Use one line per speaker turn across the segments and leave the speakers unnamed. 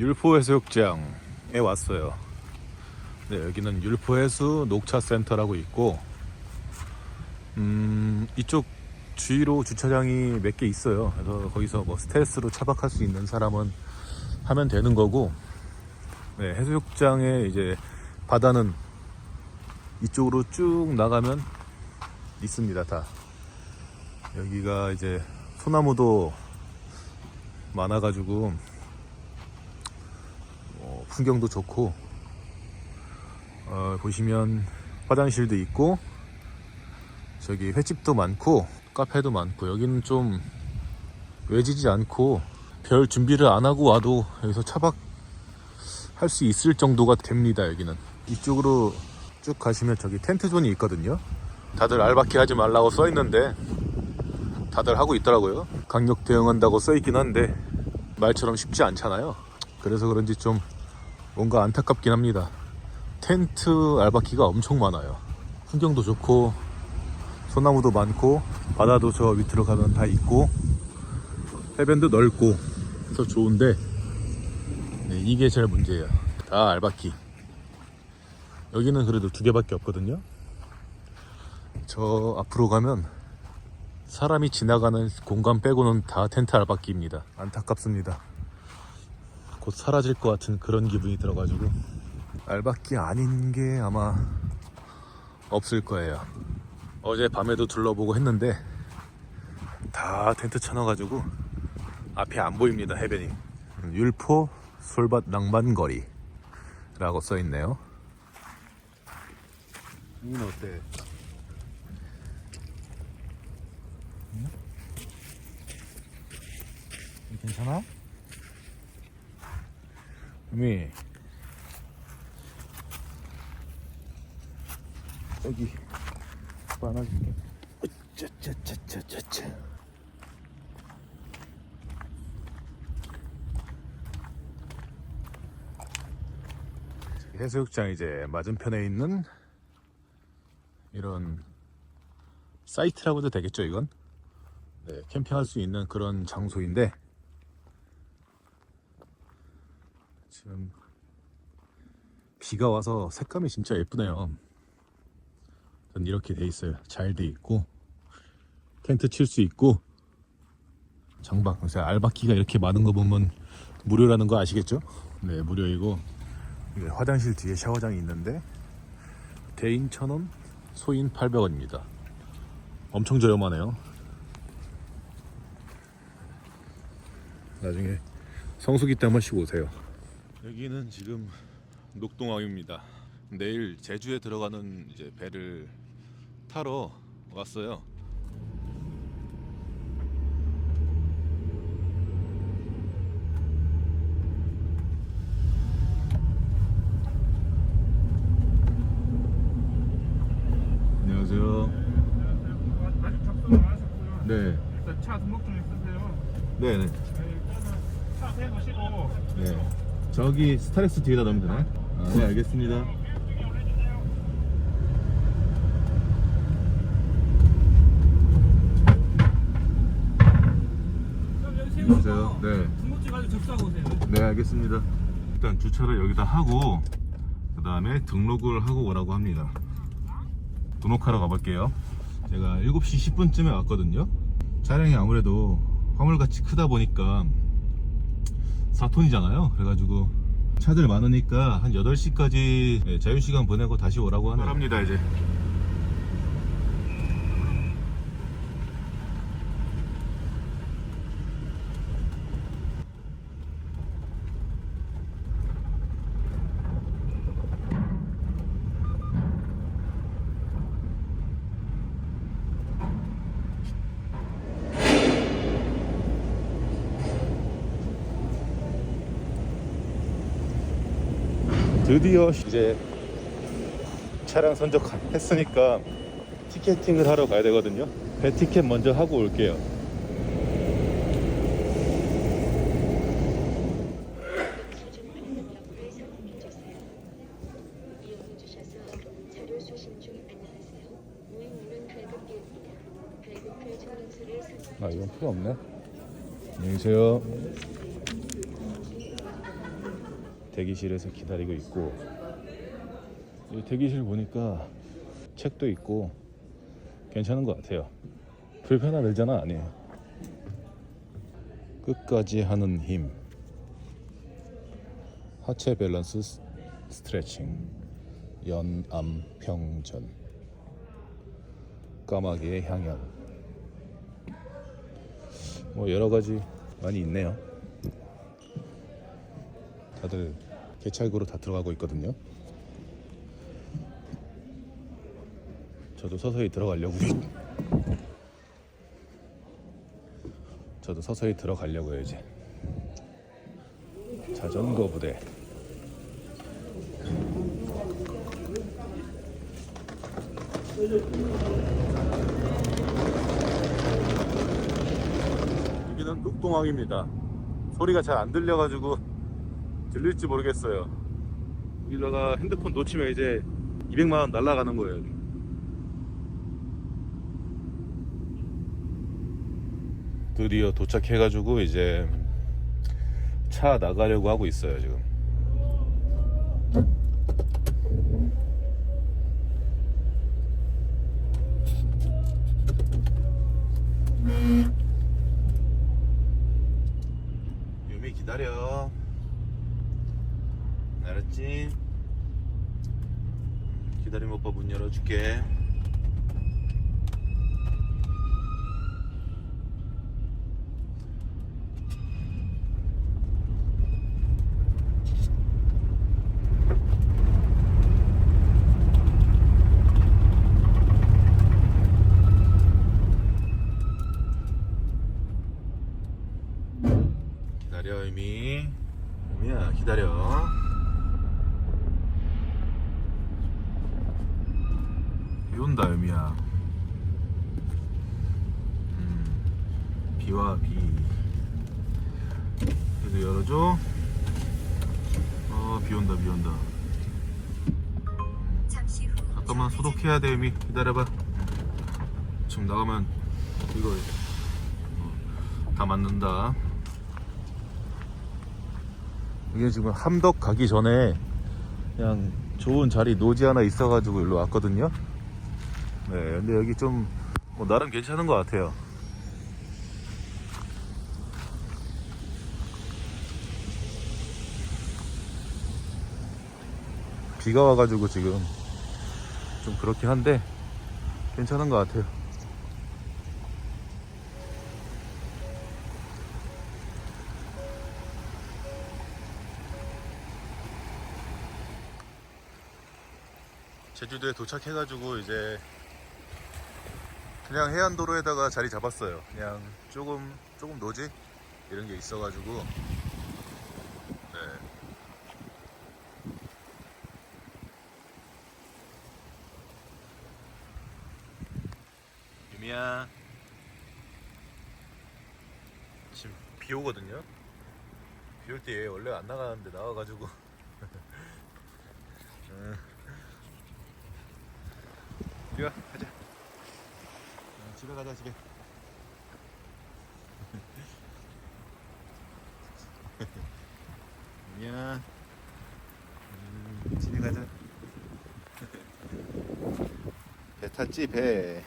율포 해수욕장에 왔어요. 네, 여기는 율포 해수 녹차 센터라고 있고, 음, 이쪽 주위로 주차장이 몇 개 있어요. 그래서 거기서 뭐 스트레스로 차박할 수 있는 사람은 하면 되는 거고, 네, 해수욕장에 이제 바다는 이쪽으로 쭉 나가면 있습니다, 다. 여기가 이제 소나무도 많아가지고 어, 풍경도 좋고 어, 보시면 화장실도 있고 저기 횟집도 많고 카페도 많고 여기는 좀 외지지 않고 별 준비를 안 하고 와도 여기서 차박 할 수 있을 정도가 됩니다 여기는. 이쪽으로 쭉 가시면 저기 텐트존이 있거든요. 다들 알바키 하지 말라고 써 있는데 다들 하고 있더라고요. 강력 대응한다고 써 있긴 한데 말처럼 쉽지 않잖아요. 그래서 그런지 좀 뭔가 안타깝긴 합니다. 텐트 알바키가 엄청 많아요. 풍경도 좋고 소나무도 많고 바다도 저 밑으로 가면 다 있고 해변도 넓고 그래서 좋은데 네, 이게 제일 문제예요. 다 알바키. 여기는 그래도 두 개밖에 없거든요. 저 앞으로 가면 사람이 지나가는 공간 빼고는 다 텐트 알바끼입니다. 안타깝습니다. 곧 사라질 것 같은 그런 기분이 들어가지고 알바끼 아닌 게 아마 없을 거예요. 어제 밤에도 둘러보고 했는데 다 텐트 쳐놔가지고 앞이 안 보입니다 해변이. 율포 솔밭 낭만거리 라고 써있네요. 여기는 어때? 괜찮아? 유미. 여기. 안아줄게. 짜짜짜짜짜짜 해수욕장 이제 맞은편에 있는 이런 사이트라고 해도 되겠죠 이건? 네, 캠핑할 수 있는 그런 장소인데 지금 비가 와서 색감이 진짜 예쁘네요. 전 이렇게 돼 있어요. 잘 돼 있고 텐트 칠 수 있고 장박, 그래서 알바키가 이렇게 많은 거 보면 무료라는 거 아시겠죠? 네, 무료이고 화장실 뒤에 샤워장이 있는데 대인 1,000원, 소인 800원입니다. 엄청 저렴하네요. 나중에 성수기 때 한 번씩 오세요. 여기는 지금 녹동항입니다. 내일 제주에 들어가는 이제 배를 타러 왔어요. 안녕하세요.
아직 접수는 안 하셨고요.
네,
일단 차 등록증 있으세요.
네, 네.
네, 일단은 차 세놓으시고
네. 저기 스타렉스 뒤에다 넣으면 되나요? 아, 네, 알겠습니다.
세우고
네.
등록증 가지고 접수하고 오세요.
네, 알겠습니다. 일단 주차를 여기다 하고 그 다음에 등록을 하고 오라고 합니다. 등록하러 가볼게요. 제가 7시 10분쯤에 왔거든요. 차량이 아무래도 화물같이 크다 보니까 4톤이잖아요. 그래가지고 차들 많으니까 한 8시까지 자유시간 보내고 다시 오라고 하네요. 합니다 이제. 드디어 이제 차량 선적했으니까 티켓팅을 하러 가야 되거든요. 배 티켓 먼저 하고 올게요. 아 이건 필요 없네. 안녕히 계세요. 대기실에서 기다리고 있고 이 대기실 보니까 책도 있고 괜찮은 것 같아요. 불편한 의자는 아니에요. 끝까지 하는 힘. 하체 밸런스 스- 스트레칭. 연암 평전. 까마귀의 향연. 뭐 여러 가지 많이 있네요. 다들 개찰구로 다 들어가고 있거든요. 저도 서서히 들어가려고요. 저도 서서히 들어가려고요 이제. 자전거 부대. 여기는 뚝동항입니다. 소리가 잘 안 들려가지고 들릴지 모르겠어요. 여기다가 핸드폰 놓치면 이제 200만 원 날라가는 거예요. 드디어 도착해가지고 이제 차 나가려고 하고 있어요 지금. 유미 기다려. 알았지? 기다림 오빠 문 열어줄게. 기다려 유미. 유미야 기다려. 비 온다 유미야. 음, 비와 비. 그래도 열어줘. 어, 비 온다 비 온다.
잠시 후
잠깐만 소독해야 돼 유미. 기다려봐. 지금 나가면 이거 어, 다 맞는다. 이게 지금 함덕 가기 전에 그냥 좋은 자리 노지 하나 있어가지고 일로 왔거든요. 네, 근데 여기 좀 뭐 나름 괜찮은 것 같아요. 비가 와가지고 지금 좀 그렇긴 한데 괜찮은 것 같아요. 제주도에 도착해가지고 이제 그냥 해안도로에다가 자리 잡았어요. 그냥 조금 조금 노지 이런 게 있어가지고 네. 유미야 지금 비 오거든요. 비 올 때 원래 안 나가는데 나와가지고. 응. 이리 와 가자. 어, 집에 가자 집에. 미안. 음, 집에 가자. 배 탔지 배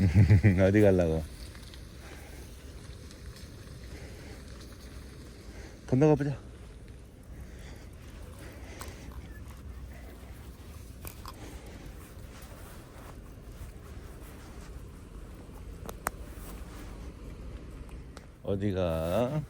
어디 갈라고? 건너가 보자. 어디가?